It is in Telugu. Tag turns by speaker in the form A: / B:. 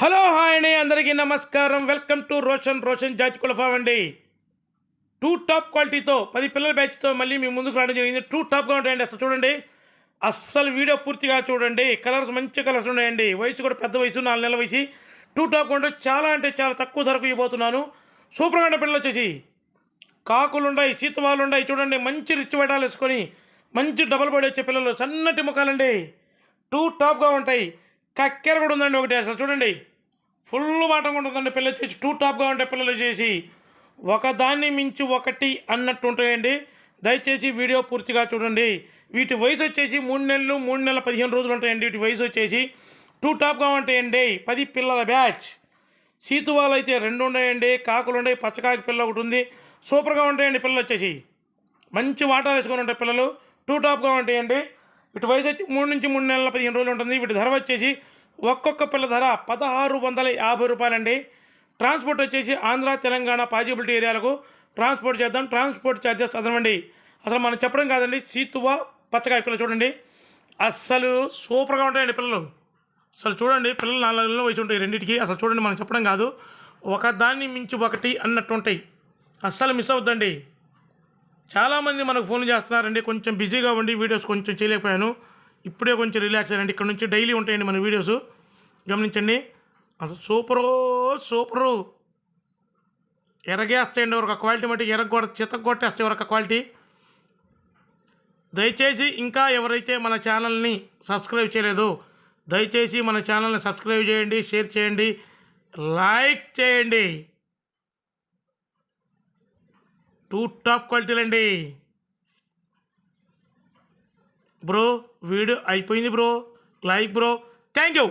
A: హలో హాయ్ అండి అందరికీ నమస్కారం. వెల్కమ్ టు రోషన్ రోషన్ జాతి కులఫామ్ అండి. టూ టాప్ క్వాలిటీతో పది పిల్లల బ్యాచ్తో మళ్ళీ మీ ముందుకు రావడం జరిగింది. టూ టాప్గా ఉంటాయండి అసలు చూడండి. అస్సలు వీడియో పూర్తిగా చూడండి. కలర్స్ మంచి కలర్స్ ఉన్నాయండి. వయసు కూడా పెద్ద వయసు నాలుగు నెలల వయసు. టూ టాప్ ఉంటే చాలా అంటే చాలా తక్కువ ధరకు ఇవ్వబోతున్నాను. సూపర్గా ఉండే పిల్లలు వచ్చేసి. కాకులు ఉన్నాయి సీతవాళ్ళు ఉన్నాయి చూడండి. మంచి రిచ్ వేటాలు వేసుకొని మంచి డబల్ బాడీ వచ్చే పిల్లలు సన్నటి ముఖాలండి. టూ టాప్గా ఉంటాయి. కక్కెర కూడా ఉందండి ఒకటి అసలు చూడండి. ఫుల్ వాటం ఉంటుందండి పిల్లలు చేసి టూ టాప్గా ఉంటాయి పిల్లలు వచ్చేసి ఒకదాన్ని మించి ఒకటి అన్నట్టు ఉంటాయండి. దయచేసి వీడియో పూర్తిగా చూడండి. వీటి వయసు వచ్చేసి మూడు నెలలు మూడు నెలల పదిహేను రోజులు ఉంటాయండి. వీటి వయసు వచ్చేసి టూ టాప్గా ఉంటాయండి. పది పిల్లల బ్యాచ్. సీతువాలు అయితే రెండు ఉన్నాయండి కాకులు ఉన్నాయి పచ్చకాకి పిల్ల ఒకటి ఉంది. సూపర్గా ఉంటాయండి పిల్లలు వచ్చేసి. మంచి వాటర్ వేసుకొని ఉంటాయి పిల్లలు టూ టాప్గా ఉంటాయండి. వీటి వయసు వచ్చి మూడు నుంచి మూడు నెలల పదిహేను రోజులు ఉంటుంది. వీటి ధర వచ్చేసి ఒక్కొక్క పిల్ల ధర పదహారు వందల యాభై రూపాయలండి. ట్రాన్స్పోర్ట్ వచ్చేసి ఆంధ్ర తెలంగాణ పాజిబిలిటీ ఏరియాలకు ట్రాన్స్పోర్ట్ చేద్దాం. ట్రాన్స్పోర్ట్ ఛార్జెస్ చదవండి అసలు మనం చెప్పడం కాదండి సీతువ పచ్చకాయ పిల్ల చూడండి. అస్సలు సూపర్గా ఉంటాయండి పిల్లలు. అసలు చూడండి పిల్లలు నాలుగు నెలలు వయసు ఉంటాయి రెండింటికి. అసలు చూడండి మనం చెప్పడం కాదు. ఒకదాన్ని మించి ఒకటి అన్నట్టు ఉంటాయి అస్సలు మిస్ అవుద్దండి చాలామంది మనకు ఫోన్ చేస్తున్నారండి. కొంచెం బిజీగా ఉండి వీడియోస్ కొంచెం చేయలేకపోయాను. ఇప్పుడే కొంచెం రిలాక్స్ అయ్యండి ఇక్కడ నుంచి డైలీ ఉంటాయండి మన వీడియోస్. గమనించండి. అసలు సూపరు సూపరు. ఎరగేస్తాయండి ఒక క్వాలిటీ మట్టి ఎరగొడ చితగొట్టేస్తాయి ఒక క్వాలిటీ. దయచేసి ఇంకా ఎవరైతే మన ఛానల్ని సబ్స్క్రైబ్ చేయలేదో దయచేసి మన ఛానల్ని సబ్స్క్రైబ్ చేయండి షేర్ చేయండి లైక్ చేయండి. టూ టాప్ క్వాలిటీలండి. బ్రో వీడియో అయిపోయింది bro. Like bro. Thank you.